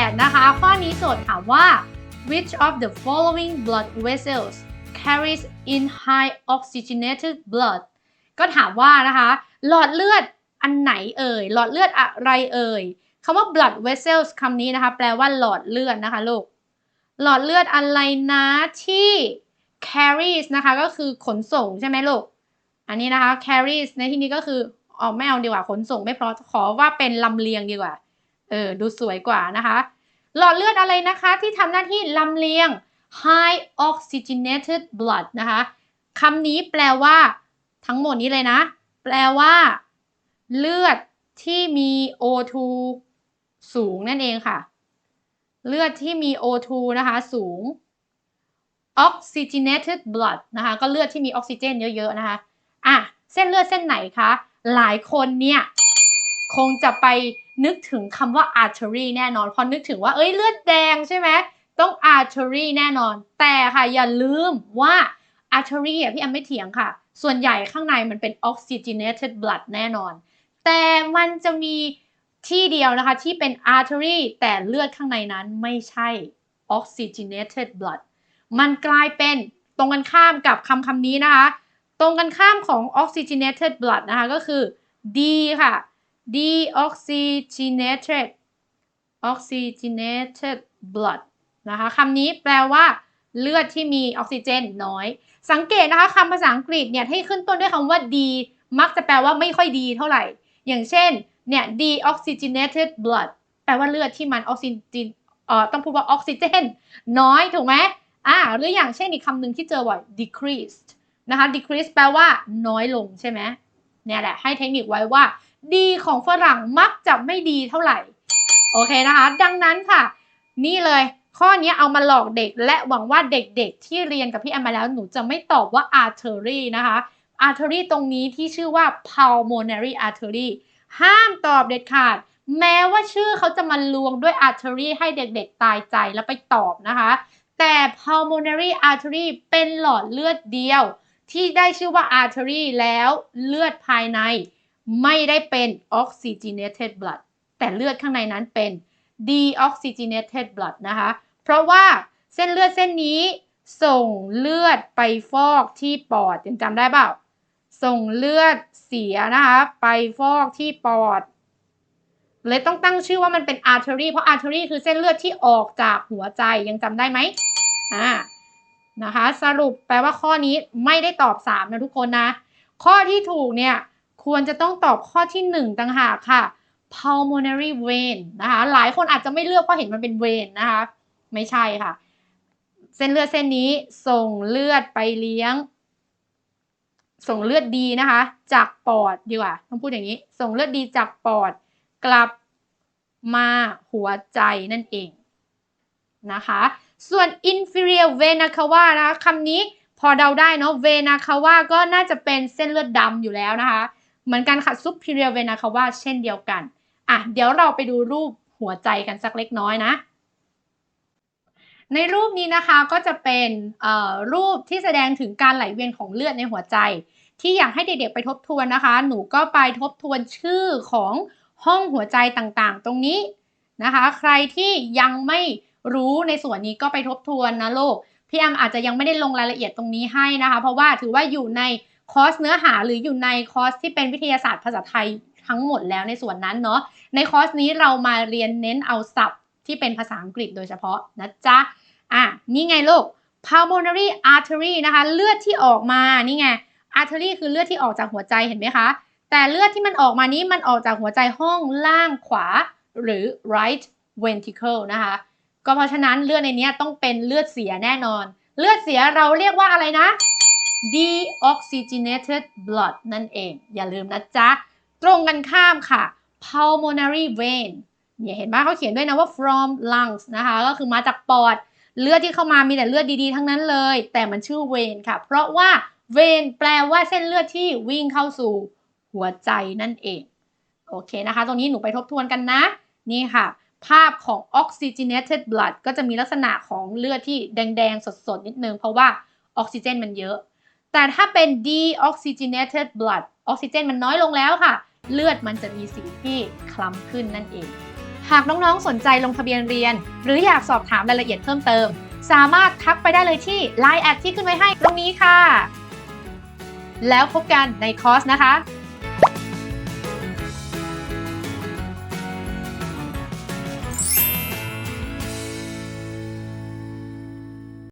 8 นะคะ ข้อนี้โจทย์ถามว่า which of the following blood vessels carries in high oxygenated blood ก็ถามว่านะคะ หลอดเลือดอันไหนเอ่ย หลอดเลือดอะไรเอ่ยคำว่า blood vessels คำนี้นะคะ แปลว่าหลอดเลือดนะคะลูก หลอดเลือดอะไรนะที่ carries นะคะก็คือขนส่งใช่ไหมลูก อันนี้นะคะ carries ในที่นี้ก็คือออกไม่เอาดีกว่าขนส่งไม่เพราะขอว่าเป็นลำเลียงดีกว่า เออดูสวยกว่านะคะ หลอดเลือดอะไรนะคะที่ทำหน้าที่ลำเลียง high oxygenated blood นะคะคำนี้แปลว่า ทั้งหมดนี้เลยนะ แปลว่า เลือดที่มี O2 สูงนั่นเองค่ะ เลือดที่มี O2 นะคะ สูง oxygenated blood นะคะ ก็เลือดที่มีออกซิเจนเยอะๆนะคะ อะ เส้นเลือดเส้นไหนคะ หลายคนเนี่ย คงจะไป นึกถึงคำว่า artery แน่นอน พอนึกถึงว่าเอ้ยเลือดแดงใช่ไหมต้อง artery แน่นอน แต่ค่ะอย่าลืมว่า artery อะพี่แอมไม่เถียงค่ะ ส่วนใหญ่ข้างในมันเป็น oxygenated blood แน่นอน แต่มันจะมีที่เดียวนะคะที่เป็น artery แต่เลือดข้างในนั้นไม่ใช่ oxygenated blood มันกลายเป็นตรงกันข้ามกับคำคำนี้นะคะ ตรงกันข้ามของ oxygenated blood นะคะก็คือ D ค่ะ deoxygenated oxygenated blood นะคะคำนี้แปลว่าเลือดที่มีออกซิเจนน้อย สังเกตนะคะคำภาษาอังกฤษเนี่ยที่ขึ้นต้นด้วยคำว่า D มักจะแปลว่าไม่ค่อยดีเท่าไหร่ อย่างเช่น เนี่ย deoxygenated blood แปลว่าเลือดที่มันออกซิเจนเอ่อต้องพูดว่าออกซิเจนน้อยถูกไหมอ่าหรืออย่างเช่นอีกคำหนึ่งที่เจอบ่อย decreased นะคะ decrease แปลว่าน้อยลงใช่ไหมเนี่ยแหละให้เทคนิคไว้ว่า ดีของฝรั่งมักจะไม่ดีเท่าไหร่ โอเคนะคะ ดังนั้นค่ะ นี่เลยข้อนี้เอามาหลอกเด็ก และหวังว่าเด็กๆ ที่เรียนกับพี่แอมมาแล้วหนูจะไม่ตอบว่า artery นะคะ artery ตรงนี้ที่ชื่อว่า pulmonary artery ห้ามตอบเด็ดขาด แม้ว่าชื่อเขาจะมาลวงด้วย artery ให้เด็กๆ ตายใจแล้วไปตอบนะคะ แต่ pulmonary artery เป็นหลอดเลือดเดียว ที่ได้ชื่อว่า artery แล้วเลือดภายใน ไม่ได้เป็น oxygenated blood แต่เลือดข้างในนั้นเป็น deoxygenated blood นะคะ เพราะว่าเส้นเลือดเส้นนี้ส่งเลือดไปฟอกที่ปอดยังจำได้เปล่า ส่งเลือดเสียนะคะไปฟอกที่ปอด เลยต้องตั้งชื่อว่ามันเป็น artery เพราะ artery คือเส้นเลือดที่ออกจากหัวใจยังจำได้ไหมอ่านะคะ สรุปแปลว่าข้อนี้ไม่ได้ตอบ 3 นะทุกคนนะ ข้อที่ถูกเนี่ย ควรจะต้องตอบข้อที่ 1ต่างหากค่ะ pulmonary vein นะคะ หลายคนอาจจะไม่เลือกเพราะเห็นมันเป็นเวนนะคะ ไม่ใช่ค่ะ เส้นเลือดเส้นนี้ส่งเลือดไปเลี้ยง ส่งเลือดดีนะคะ จากปอดดีกว่าต้องพูดอย่างนี้ ส่งเลือดดีจากปอดกลับมาหัวใจนั่นเองนะคะ ส่วน inferior vena cava นะคะคำนี้พอเดาได้เนาะ vena cava ก็น่าจะเป็นเส้นเลือดดำอยู่แล้วนะคะ เหมือนกันค่ะ superior vena cava เช่นเดียวกันอะเดี๋ยวเราไปดูรูปหัวใจกันสักเล็กน้อยนะ ในรูปนี้นะคะก็จะเป็นรูปที่แสดงถึงการไหลเวียนของเลือดในหัวใจ ที่อยากให้เด็กๆไปทบทวนนะคะ หนูก็ไปทบทวนชื่อของห้องหัวใจต่างๆ ตรงนี้นะคะ ใครที่ยังไม่รู้ในส่วนนี้ก็ไปทบทวนนะลูกพี่แอมอาจจะยังไม่ได้ลงรายละเอียดตรงนี้ให้นะคะ เพราะว่าถือว่าอยู่ใน คอร์สเนื้อหาหรืออยู่ในคอร์สที่เป็นวิทยาศาสตร์ภาษาไทยทั้งหมดแล้วในส่วนนั้นเนาะในคอร์สนี้เรามาเรียนเน้นเอาศัพท์ที่เป็นภาษาอังกฤษโดยเฉพาะนะจ๊ะอะนี่ไงลูก pulmonary artery นะคะเลือดที่ออกมานี่ไง artery คือเลือดที่ออกจากหัวใจเห็นไหมคะแต่เลือดที่มันออกมานี้มันออกจากหัวใจห้องล่างขวาหรือ right ventricle นะคะ ก็เพราะฉะนั้นเลือดในนี้ต้องเป็นเลือดเสียแน่นอน เลือดเสียเราเรียกว่าอะไรนะ deoxygenated blood นั่นเอง อย่าลืมนะจ๊ะ ตรงกันข้ามค่ะ pulmonary vein เนี่ยเห็นไหมเขาเขียนด้วยนะว่า from lungs นะคะ ก็คือมาจากปอด เลือดที่เข้ามามีแต่เลือดดีๆ ทั้งนั้นเลย แต่มันชื่อเวนค่ะ เพราะว่าเวนแปลว่าเส้นเลือดที่วิ่งเข้าสู่หัวใจนั่นเอง โอเคนะคะ ตรงนี้หนูไปทบทวนกันนะ นี่ค่ะ ภาพของ oxygenated blood ก็จะมีลักษณะของเลือดที่แดงๆ สดๆ นิดนึง เพราะว่าออกซิเจนมันเยอะ แต่ถ้าเป็น deoxygenated blood ออกซิเจนมันน้อยลงแล้วค่ะ เลือดมันจะมีสีที่คล้ำขึ้นนั่นเอง หากน้องๆ สนใจลงทะเบียนเรียน หรืออยากสอบถามรายละเอียดเพิ่มเติม สามารถทักไปได้เลยที่ Line แอดที่ขึ้นไว้ให้ตรงนี้ค่ะ แล้วพบกันในคอร์สนะคะ